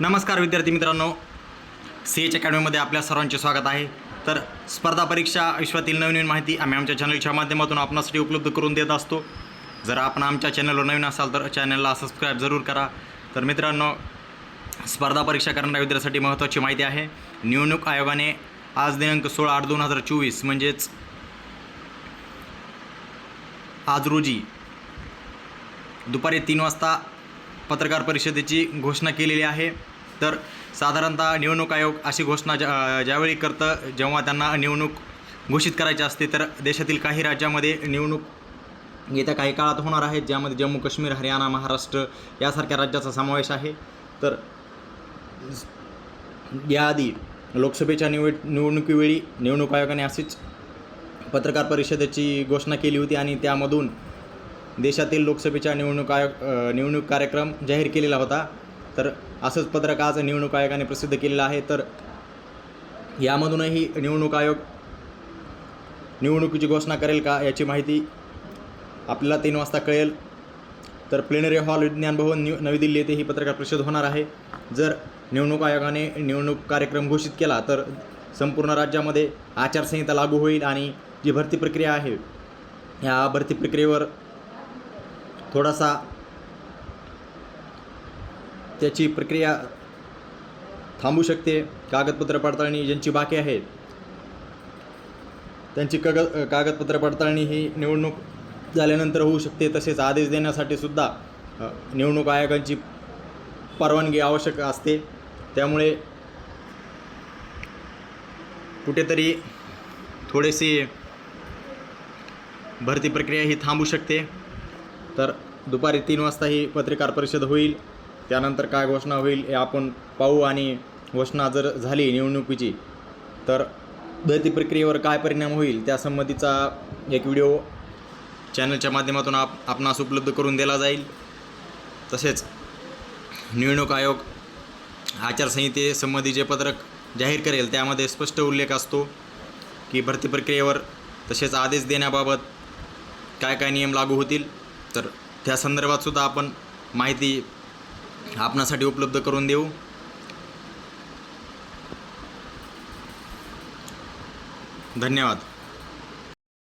नमस्कार विद्यार्थी मित्रांनो. सी एच अकॅडमीमध्ये आपल्या सर्वांचे स्वागत आहे. तर स्पर्धा परीक्षा विश्वातील नवीन माहिती आम्ही आमच्या चॅनलच्या माध्यमातून आपणासाठी उपलब्ध करून देत असतो. जर आपण आमच्या चॅनलवर नवीन असाल तर चॅनलला सबस्क्राईब जरूर करा. तर मित्रांनो स्पर्धा परीक्षा करणाऱ्या विद्यार्थ्यांसाठी महत्त्वाची माहिती आहे. निवडणूक आयोगाने आज दिनांक सोळा आठ दोन हजार चोवीस म्हणजेच आज रोजी दुपारी तीन वाजता पत्रकार परिषदेची घोषणा केलेली आहे. तर साधारणतः निवडणूक आयोग अशी घोषणा ज्या ज्यावेळी करतं जेव्हा त्यांना निवडणूक घोषित करायची असते तर देशातील काही राज्यामध्ये निवडणूक येत्या काही काळात होणार आहेत ज्यामध्ये जम्मू काश्मीर हरियाणा महाराष्ट्र यासारख्या राज्याचा समावेश आहे. तर याआधी लोकसभेच्या निवड निवडणुकीवेळी निवडणूक आयोगाने अशीच पत्रकार परिषदेची घोषणा केली होती आणि त्यामधून देशातील लोकसभेच्या निवडणूक आयोग निवडणूक कार्यक्रम जाहीर केलेला होता. तर असंच पत्रक आज निवडणूक आयोगाने प्रसिद्ध केलेलं आहे. तर यामधूनही निवडणूक आयोग निवडणुकीची घोषणा करेल का याची माहिती आपल्याला तीन वाजता कळेल. तर प्लेनरी हॉल विज्ञान भवन न्यू नवी दिल्ली येथे ही पत्रकार परिषद होणार आहे. जर निवडणूक आयोगाने निवडणूक कार्यक्रम घोषित केला तर संपूर्ण राज्यामध्ये आचारसंहिता लागू होईल आणि जी भरती प्रक्रिया आहे या भरती प्रक्रियेवर थोडासा त्याची प्रक्रिया थांबू शकते. कागदपत्र पडताळणी ज्यांची बाकी आहेत त्यांची कग कागदपत्र पडताळणी ही निवडणूक झाल्यानंतर होऊ शकते. तसेच आदेश देण्यासाठी सुद्धा निवडणूक आयोगांची परवानगी आवश्यक असते. त्यामुळे कुठेतरी थोडेसे भरती प्रक्रिया ही थांबू शकते. तर दुपारी तीन वाजता ही पत्रकार परिषद होईल. त्यानंतर काय घोषणा होईल हे आपण पाहू आणि घोषणा जर झाली निवडणुकीची तर भरती प्रक्रियेवर काय परिणाम होईल त्यासंबंधीचा एक व्हिडिओ चॅनलच्या माध्यमातून आप आपणास उपलब्ध करून दिला जाईल. तसेच निवडणूक आयोग आचारसंहितेसंबंधी जे पत्रक जाहीर करेल त्यामध्ये स्पष्ट उल्लेख असतो की भरती प्रक्रियेवर तसेच आदेश देण्याबाबत काय काय नियम लागू होतील. तर त्या संदर्भातसुद्धा आपण माहिती आपणासाठी उपलब्ध करून देऊ. धन्यवाद.